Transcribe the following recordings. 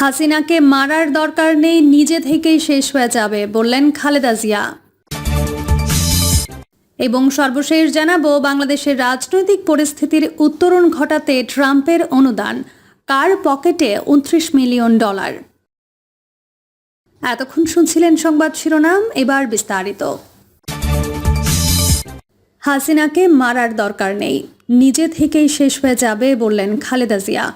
হাসিনাকে মারার দরকার নেই, নিজে থেকেই শেষ হয়ে যাবে, বললেন খালেদা জিয়া। এবং সর্বশেষ জানাব, বাংলাদেশের রাজনৈতিক পরিস্থিতির উত্তরণ ঘটাতে ট্রাম্পের অনুদান, কার পকেটে উনত্রিশ মিলিয়ন ডলার? এতক্ষণ শুনছিলেন সংবাদ শিরোনাম, এবার বিস্তারিত। হাসিনাকে মারার দরকার নেই, নিজে থেকেই শেষ হয়ে যাবে, বললেন খালেদা জিয়া।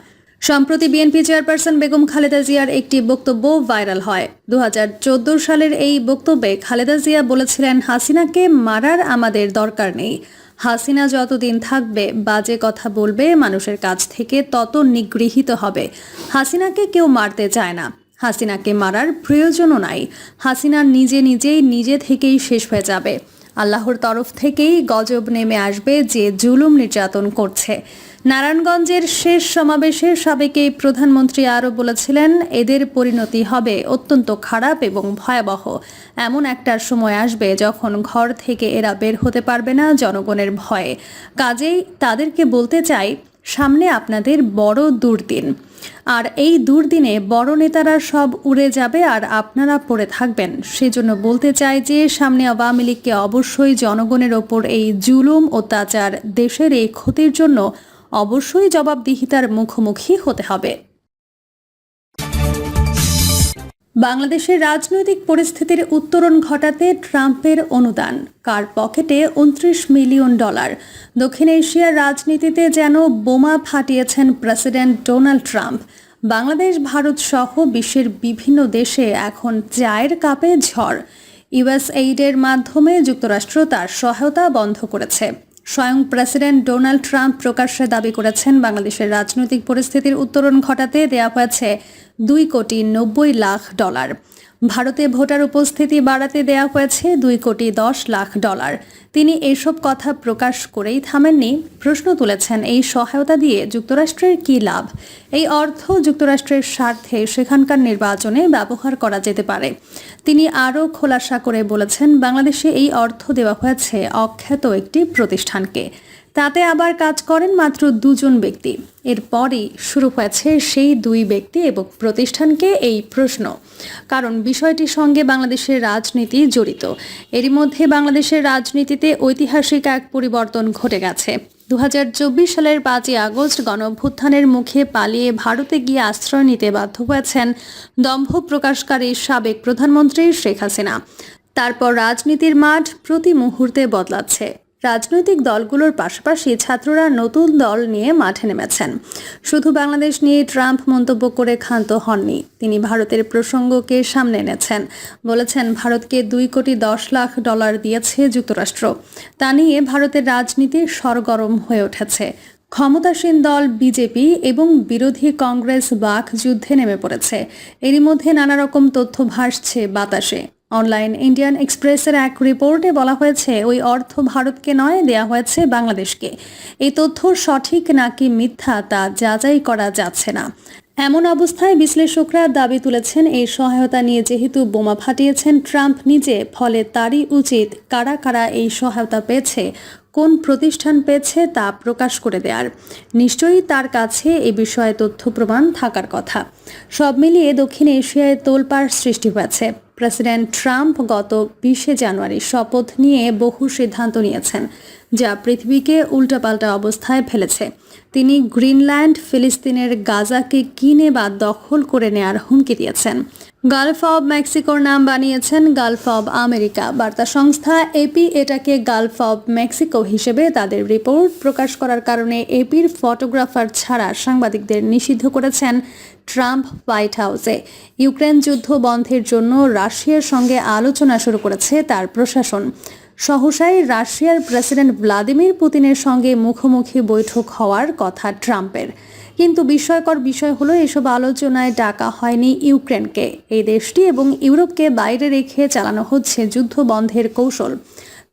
সম্প্রতি বিএনপি চেয়ারপারসন বেগম খালেদা জিয়ার একটি বক্তব্য ভাইরাল হয়। দু হাজার চোদ্দ সালের এই বক্তব্যে খালেদা জিয়া বলেছিলেন, হাসিনাকে মারার আমাদের দরকার নেই। হাসিনা যতদিন থাকবে, বাজে কথা বলবে, মানুষের কাছ থেকে তত নিগৃহীত হবে। হাসিনাকে কেউ মারতে চায় না। হাসিনাকে মারার প্রয়োজনও নাই। হাসিনা নিজে নিজেই নিজে থেকেই শেষ হয়ে যাবে। আল্লাহর তরফ থেকেই গজব নেমে আসবে যে জুলুম নির্যাতন করছে। নারায়ণগঞ্জের শেষ সমাবেশে সাবেক এই প্রধানমন্ত্রী আরও বলেছিলেন, এদের পরিণতি হবে অত্যন্ত খারাপ এবং ভয়াবহ। এমন একটার সময় আসবে যখন ঘর থেকে এরা বের হতে পারবে না জনগণের ভয়ে। কাজেই তাদেরকে বলতে চাই, সামনে আপনাদের বড় দুর্দিন। আর এই দুর্দিনে বড় নেতারা সব উড়ে যাবে আর আপনারা পড়ে থাকবেন। সেজন্য বলতে চাই যে, সামনে আওয়ামী লীগকে অবশ্যই জনগণের ওপর এই জুলুম, অত্যাচার দেশের এই ক্ষতির জন্য অবশ্যই জবাবদিহিতার মুখোমুখি হতে হবে। বাংলাদেশের রাজনৈতিক পরিস্থিতির উত্তরণ ঘটাতে ট্রাম্পের অনুদান, কার পকেটে উনত্রিশ মিলিয়ন ডলার। দক্ষিণ এশিয়ার রাজনীতিতে যেন বোমা ফাটিয়েছেন president Donald Trump, Bangladesh, Bharat সহ বিশ্বের বিভিন্ন দেশে এখন চায়ের কাপে ঝড়। ইউএস এইডের মাধ্যমে যুক্তরাষ্ট্র তার সহায়তা বন্ধ করেছে। স্বয়ং প্রেসিডেন্ট ডোনাল্ড ট্রাম্প প্রকাশ্যে দাবি করেছেন, বাংলাদেশের রাজনৈতিক পরিস্থিতির উত্তরণ ঘটাতে দেয়া হয়েছে দুই কোটি নব্বই লাখ ডলার। ভারতে ভোটার উপস্থিতি বাড়াতে দেয়া হয়েছে দুই কোটি দশ লাখ ডলার। তিনি এসব কথা প্রকাশ করেই থামেননি। প্রশ্ন তুলেছেন, এই সহায়তা দিয়ে যুক্তরাষ্ট্রের কী লাভ? এই অর্থ যুক্তরাষ্ট্রের স্বার্থে সেখানকার নির্বাচনে ব্যবহার করা যেতে পারে। তিনি আরও খোলাসা করে বলেছেন, বাংলাদেশে এই অর্থ দেওয়া হয়েছে অখ্যাত একটি প্রতিষ্ঠানকে। তাতে আবার কাজ করেন মাত্র দুজন ব্যক্তি। এরপরই শুরু হয়েছে সেই দুই ব্যক্তি এবং প্রতিষ্ঠানকে এই প্রশ্ন। কারণ বিষয়টির সঙ্গে বাংলাদেশের রাজনীতি জড়িত। এরই মধ্যে বাংলাদেশের রাজনীতিতে ঐতিহাসিক এক পরিবর্তন ঘটে গেছে। দু হাজার চব্বিশ সালের পাঁচই আগস্ট গণভ্যুত্থানের মুখে পালিয়ে ভারতে গিয়ে আশ্রয় নিতে বাধ্য হয়েছেন দম্ভ প্রকাশকারী সাবেক প্রধানমন্ত্রী শেখ হাসিনা। তারপর রাজনীতির মাঠ প্রতি মুহূর্তে বদলাচ্ছে। রাজনৈতিক দলগুলোর পাশাপাশি ছাত্ররা নতুন দল নিয়ে মাঠে নেমেছেন। শুধু বাংলাদেশ নিয়ে ট্রাম্প মন্তব্য করে ক্ষান্ত হননি, তিনি ভারতের প্রসঙ্গকে সামনে এনেছেন। বলেছেন, ভারতকে দুই কোটি দশ লাখ ডলার দিয়েছে যুক্তরাষ্ট্র। তা নিয়ে ভারতের রাজনীতি সরগরম হয়ে উঠেছে। ক্ষমতাসীন দল বিজেপি এবং বিরোধী কংগ্রেস বাক যুদ্ধে নেমে পড়েছে। এরই মধ্যে নানা রকম তথ্য ভাসছে বাতাসে। অনলাইন ইন্ডিয়ান এক্সপ্রেসের এক রিপোর্টে বলা হয়েছে, ওই অর্থ ভারতকে নয়, দেয়া হয়েছে বাংলাদেশকে। এই তথ্য সঠিক নাকি মিথ্যা তা যাচাই করা যাচ্ছে না। এমন অবস্থায় বিশ্লেষকরা দাবি তুলেছেন, এই সহায়তা নিয়ে যেহেতু বোমা ফাটিয়েছেন, ট্রাম্প নিজে, ফলে তারই উচিত কারা কারা এই সহায়তা পেয়েছে কোন প্রতিষ্ঠান পেয়েছে তা প্রকাশ করে দেওয়ার নিশ্চয়ই তার কাছে এ বিষয়ে তথ্য প্রমাণ থাকার কথা। সব মিলিয়ে দক্ষিণ এশিয়ায় তোলপাড় সৃষ্টি হয়েছে। প্রেসিডেন্ট ট্রাম্প গত বিশে জানুয়ারি শপথ নিয়ে বহু সিদ্ধান্ত নিয়েছেন, যা পৃথিবীকে উল্টাপাল্টা অবস্থায় ফেলেছে। তিনি গ্রিনল্যান্ড, ফিলিস্তিনের গাজাকে কিনে বা দখল করে নেয়ার হুমকি দিয়েছেন। গালফ অব মেক্সিকোর নাম বানিয়েছেন গালফ অব আমেরিকা। বার্তা সংস্থা এপি এটাকে গালফ অব মেক্সিকো হিসেবে তাদের রিপোর্ট প্রকাশ করার কারণে এপির ফটোগ্রাফার ছাড়া সাংবাদিকদের নিষিদ্ধ করেছেন ট্রাম্প হোয়াইট হাউসে। ইউক্রেন যুদ্ধ বন্ধের জন্য রাশিয়ার সঙ্গে আলোচনা শুরু করেছে তার প্রশাসন। সহসাই রাশিয়ার প্রেসিডেন্ট ভ্লাদিমির পুতিনের সঙ্গে মুখোমুখি বৈঠক হওয়ার কথা ট্রাম্পের। কিন্তু বিস্ময়কর বিষয় হলো এসব আলোচনায় ডাকা হয়নি ইউক্রেনকে। এই দেশটি এবং ইউরোপকে বাইরে রেখে চালানো হচ্ছে যুদ্ধ বন্ধের কৌশল।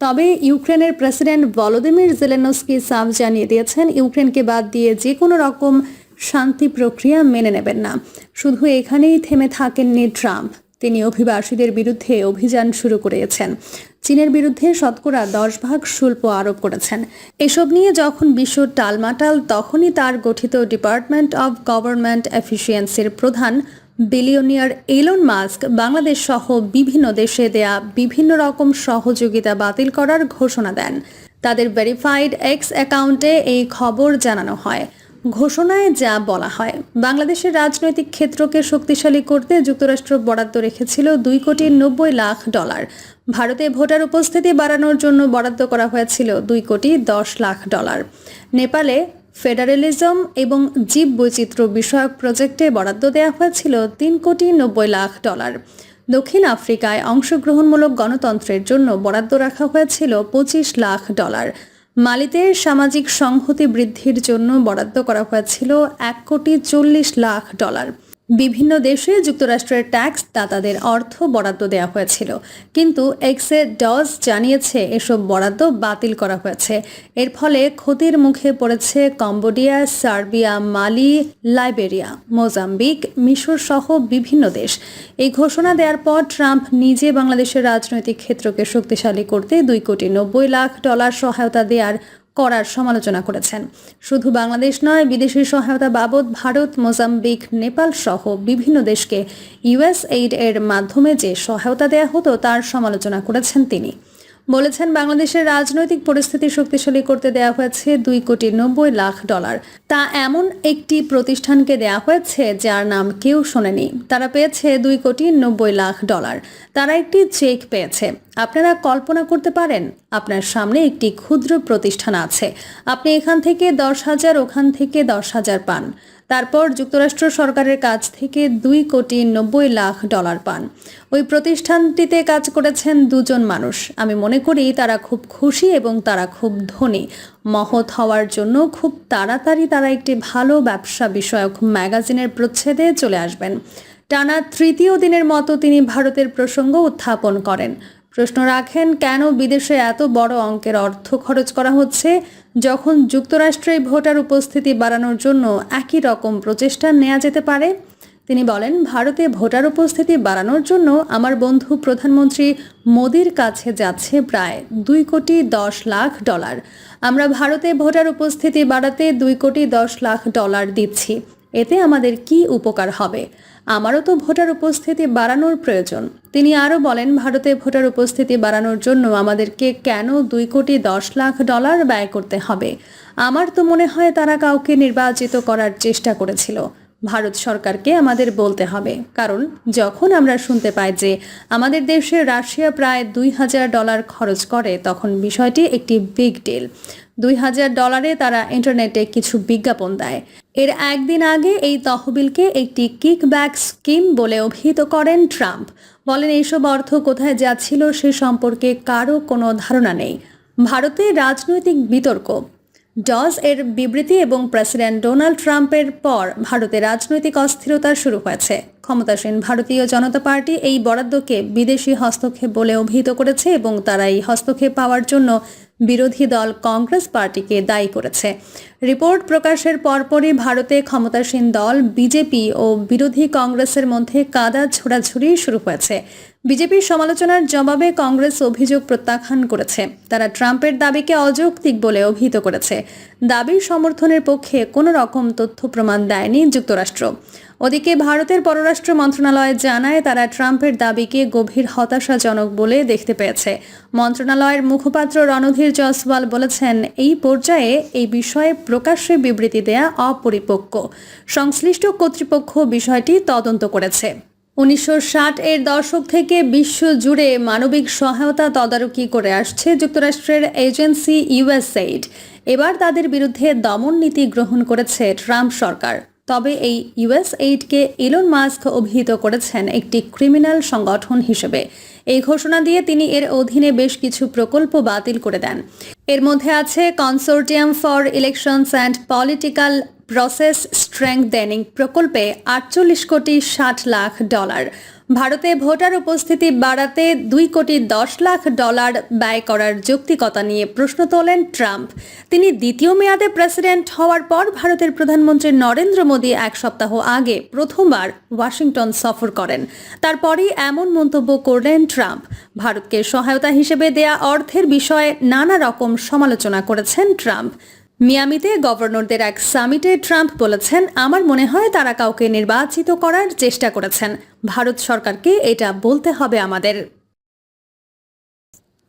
তবে ইউক্রেনের প্রেসিডেন্ট ভলোদিমির জেলেনস্কি সাফ জানিয়ে দিয়েছেন, ইউক্রেনকে বাদ দিয়ে যে কোনো রকম শান্তি প্রক্রিয়া মেনে নেবেন না। শুধু এখানেই থেমে থাকেননি ট্রাম্প। তিনি অভিবাসীদের বিরুদ্ধে অভিযান শুরু করেছেন। চীনের বিরুদ্ধে শতকরা দশ ভাগ শুল্ক আরোপ করেছেন। এসব নিয়ে যখন বিশ্ব টালমাটাল, তখনই তার গঠিত ডিপার্টমেন্ট অব গভর্নমেন্ট এফিসিয়েন্সির প্রধান বিলিয়নিয়ার এলন মাস্ক বাংলাদেশ সহ বিভিন্ন দেশে দেয়া বিভিন্ন রকম সহযোগিতা বাতিল করার ঘোষণা দেন। তাদের ভেরিফাইড এক্স অ্যাকাউন্টে এই খবর জানানো হয়। ঘোষণায় যা বলা হয়। বাংলাদেশের রাজনৈতিক ক্ষেত্রকে শক্তিশালী করতে যুক্তরাষ্ট্র বরাদ্দ রেখেছিল দুই কোটি নব্বই লাখ ডলার। ভারতে ভোটার উপস্থিতি বাড়ানোর জন্য বরাদ্দ করা হয়েছিল দুই কোটি দশ লাখ ডলার। নেপালে ফেডারেলিজম এবং জীব বৈচিত্র্য বিষয়ক প্রজেক্টে বরাদ্দ দেওয়া হয়েছিল তিন কোটি নব্বই লাখ ডলার। দক্ষিণ আফ্রিকায় অংশগ্রহণমূলক গণতন্ত্রের জন্য বরাদ্দ রাখা হয়েছিল পঁচিশ লাখ ডলার। মালিতে সামাজিক সংহতি বৃদ্ধির জন্য বরাদ্দ করা হয়েছিল এক কোটি চল্লিশ লাখ ডলার। বিভিন্ন দেশে যুক্তরাষ্ট্রের ট্যাক্স দাতাদের অর্থ বরাদ্দ দেওয়া হয়েছিল। কিন্তু এক্সে ডজ জানিয়েছে এসব বরাদ্দ বাতিল করা হয়েছে। এর ফলে ক্ষতির মুখে পড়েছে Cambodia, Serbia, Mali, Liberia, Mozambique, মিশর সহ বিভিন্ন দেশ। এই ঘোষণা দেওয়ার পর ট্রাম্প নিজে বাংলাদেশের রাজনৈতিক ক্ষেত্রকে শক্তিশালী করতে দুই কোটি নব্বই লাখ ডলার সহায়তা দেওয়ার করার সমালোচনা করেছেন। শুধু বাংলাদেশ নয়, বিদেশি সহায়তা বাবদ ভারত, মোজাম্বিক, নেপাল সহ বিভিন্ন দেশকে ইউএস এইড এর মাধ্যমে যে সহায়তা দেয়া হতো, তার সমালোচনা করেছেন তিনি। বলেছেন, বাংলাদেশের রাজনৈতিক পরিস্থিতি শক্তিশালী করতে দেওয়া হয়েছে দুই কোটি নব্বই লাখ ডলার। তা এমন একটি প্রতিষ্ঠানকে দেওয়া হয়েছে যার নাম কেউ শোনেনি। তারা পেয়েছে দুই কোটি নব্বই লাখ ডলার। তারা একটি চেক পেয়েছে। আপনারা কল্পনা করতে পারেন, আপনার সামনে একটি ক্ষুদ্র প্রতিষ্ঠান আছে। আপনি এখান থেকে দশ হাজার, ওখান থেকে দশ হাজার পান। তারপর যুক্তরাষ্ট্র সরকারের কাছ থেকে দুই কোটি নব্বই লাখ ডলার পান। ওই প্রতিষ্ঠানটিতে কাজ করেছেন দুজন মানুষ। আমি মনে করি তারা খুব খুশি এবং তারা খুব ধনী। মহৎ হওয়ার জন্য খুব তাড়াতাড়ি তারা একটি ভালো ব্যবসা বিষয়ক ম্যাগাজিনের প্রচ্ছেদে চলে আসবেন। টানা তৃতীয় দিনের মতো তিনি ভারতের প্রসঙ্গ উত্থাপন করেন। প্রশ্ন রাখেন, কেন বিদেশে এত বড় অঙ্কের অর্থ খরচ করা হচ্ছে? যখন যুক্তরাষ্ট্রে ভোটার উপস্থিতি বাড়ানোর জন্য একই রকম প্রচেষ্টা নেওয়া যেতে পারে? তিনি বলেন, ভারতে ভোটার উপস্থিতি বাড়ানোর জন্য আমার বন্ধু প্রধানমন্ত্রী মোদির কাছে যাচ্ছে প্রায় দুই কোটি দশ লাখ ডলার। আমরা ভারতে ভোটার উপস্থিতি বাড়াতে দুই কোটি দশ লাখ ডলার দিচ্ছি। এতে আমাদের কি উপকার হবে? আমারও তো ভোটার উপস্থিতি বাড়ানোর প্রয়োজন। তিনি আরও বলেন, ভারতে ভোটার উপস্থিতি বাড়ানোর জন্য আমাদেরকে কেন দুই কোটি দশ লাখ ডলার ব্যয় করতে হবে? আমার তো মনে হয় তারা কাউকে নির্বাচিত করার চেষ্টা করেছিল। ভারত সরকারকে আমাদের বলতে হবে। কারণ, যখন আমরা শুনতে পাই যে আমাদের দেশে রাশিয়া প্রায় দুই হাজার ডলার খরচ করে, তখন বিষয়টি একটি বিগ ডিল দুই হাজার ডলারে তারা ইন্টারনেটে কিছু বিজ্ঞাপন দেয়। এর একদিন আগে এই তহবিলকে একটি কিকব্যাক স্কিম বলে অভিহিত করেন ট্রাম্প। বলেন, এইসব অর্থ কোথায় যাচ্ছিল সে সম্পর্কে কারও কোনো ধারণা নেই। ভারতে রাজনৈতিক বিতর্ক। ডজ এর বিবৃতি এবং প্রেসিডেন্ট ডোনাল্ড ট্রাম্পের পর ভারতে রাজনৈতিক অস্থিরতা শুরু হয়েছে। ক্ষমতাসীন ভারতীয় জনতা পার্টি এই বরাদ্দকে বিদেশি হস্তক্ষেপ বলে অভিহিত করেছে এবং তারা এই হস্তক্ষেপ পাওয়ার জন্য বিরোধী দল কংগ্রেস পার্টিকে দায়ী করেছে। রিপোর্ট প্রকাশের পরপরই ভারতে ক্ষমতাসীন দল, বিজেপি ও বিরোধী কংগ্রেসের মধ্যে কাদা ছোড়াছুড়ি শুরু হয়েছে। বিজেপির সমালোচনার জবাবে কংগ্রেস অভিযোগ প্রত্যাখ্যান করেছে। তারা ট্রাম্পের দাবিকে অযৌক্তিক বলে অভিহিত করেছে। দাবির সমর্থনের পক্ষে কোনো রকম তথ্য প্রমাণ দেয়নি যুক্তরাষ্ট্র। ওদিকে ভারতের পররাষ্ট্র মন্ত্রণালয় জানায়, তারা ট্রাম্পের দাবিকে গভীর হতাশাজনক বলে দেখতে পেয়েছে। মন্ত্রণালয়ের মুখপাত্র রণধীর জয়সওয়াল বলেছেন, এই পর্যায়ে এই বিষয়ে প্রকাশ্যে বিবৃতি দেয়া অপরিপক্ক। সংশ্লিষ্ট কর্তৃপক্ষ বিষয়টি তদন্ত করেছে। উনিশশো ষাট এর দশক থেকে বিশ্ব জুড়ে মানবিক সহায়তা তদারকি করে আসছে যুক্তরাষ্ট্রের এজেন্সি ইউএসএইড। এবার তাদের বিরুদ্ধে দমন নীতি গ্রহণ করেছে ট্রাম্প সরকার। তবে এই ইউএসএইডকে ইলন মাস্ক অভিহিত করেছেন একটি ক্রিমিনাল সংগঠন হিসেবে। এই ঘোষণা দিয়ে তিনি এর অধীনে বেশ কিছু প্রকল্প বাতিল করে দেন। এর মধ্যে আছে consortium for elections and political process strengthening প্রকল্পে আটচল্লিশ কোটি ষাট লাখ ডলার। ভারতে ভোটার উপস্থিতি বাড়াতে দুই কোটি দশ লাখ ডলার ব্যয় করার যৌক্তিকতা নিয়ে প্রশ্ন তোলেন ট্রাম্প। তিনি দ্বিতীয় মেয়াদে প্রেসিডেন্ট হওয়ার পর ভারতের প্রধানমন্ত্রী নরেন্দ্র মোদী এক সপ্তাহ আগে প্রথমবার ওয়াশিংটন সফর করেন। তারপরই এমন মন্তব্য করলেন ট্রাম্প। ভারতকে সহায়তা হিসেবে দেয়া অর্থের বিষয়ে নানা রকম সমালোচনা করেছেন ট্রাম্প। মিয়ামিতে গভর্নরদের এক সামিটে ট্রাম্প বলেছেন, আমার মনে হয় তারা কাউকে নির্বাচিত করার চেষ্টা করেছেন। ভারত সরকারকে এটা বলতে হবে আমাদের।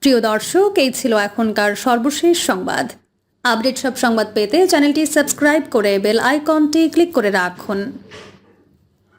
প্রিয় দর্শক, এই ছিল এখনকার সর্বশেষ সংবাদ। আপডেট সব সংবাদ পেতে চ্যানেলটি সাবস্ক্রাইব করে বেল আইকনটি ক্লিক করে রাখুন।